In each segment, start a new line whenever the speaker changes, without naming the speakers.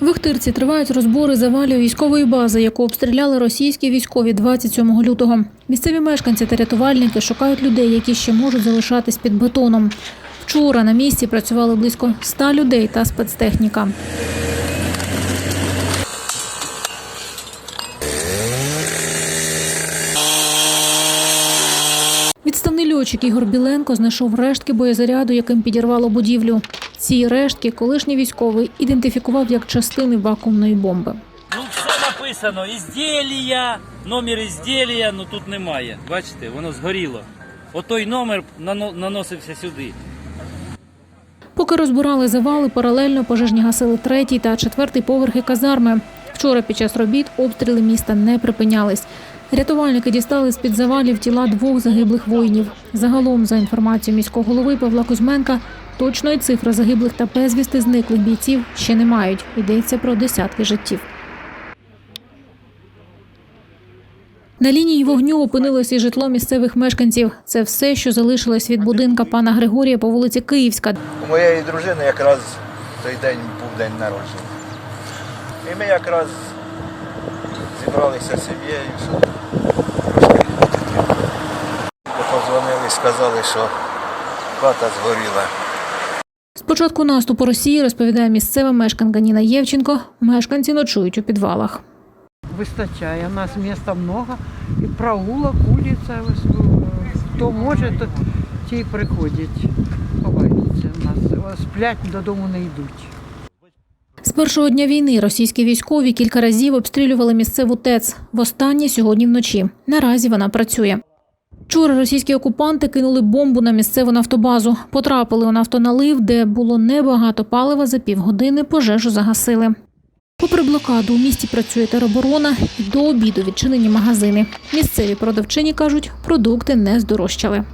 В Охтирці тривають розбори завалів військової бази, яку обстріляли російські військові 27 лютого. Місцеві мешканці та рятувальники шукають людей, які ще можуть залишатись під бетоном. Вчора на місці працювали близько 100 людей та спецтехніка. Відставний льотчик Ігор Біленко знайшов рештки боєзаряду, яким підірвало будівлю. Ці рештки колишній військовий ідентифікував як частини вакуумної бомби.
Ну, все написано, ізділія, номер ізділія, ну тут немає. Бачите, воно згоріло. Отой номер наносився сюди.
Поки розбирали завали, паралельно пожежні гасили третій та четвертий поверхи казарми. Вчора під час робіт обстріли міста не припинялись. Рятувальники дістали з-під завалів тіла двох загиблих воїнів. Загалом, за інформацією міського голови Павла Кузьменка, точної цифри загиблих та безвісти зниклих бійців ще не мають. Йдеться про десятки життів. На лінії вогню опинилося і житло місцевих мешканців. Це все, що залишилось від будинка пана Григорія по вулиці Київська,
У моєї дружини якраз той день був день народження. І ми якраз зібралися з сім'єю, щоб трошки. Позвонили, сказали, що хата згоріла.
З початку наступу Росії, розповідає місцева мешканка Ніна Євченко, мешканці ночують у підвалах.
выстачає. У нас места много. І проулок, вулиця. е, Хто може, то ті й приходять. Ховаються у нас. Сплять, додому не йдуть.
З першого дня війни російські військові кілька разів обстрілювали місцеву ТЕЦ. Востаннє сьогодні вночі. Наразі вона працює. Вчора російські окупанти кинули бомбу на місцеву нафтобазу. Потрапили у нафтоналив, де було небагато палива. За півгодини пожежу загасили. Попри блокаду, у місті працює тероборона і до обіду відчинені магазини. Місцеві продавчині кажуть, продукти не здорожчали.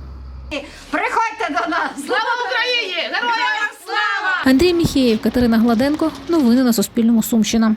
Приходьте до нас! Слава Україні! Героям слава!
Андрій Міхеєв, Катерина Гладенко. Новини на Суспільному. Сумщина.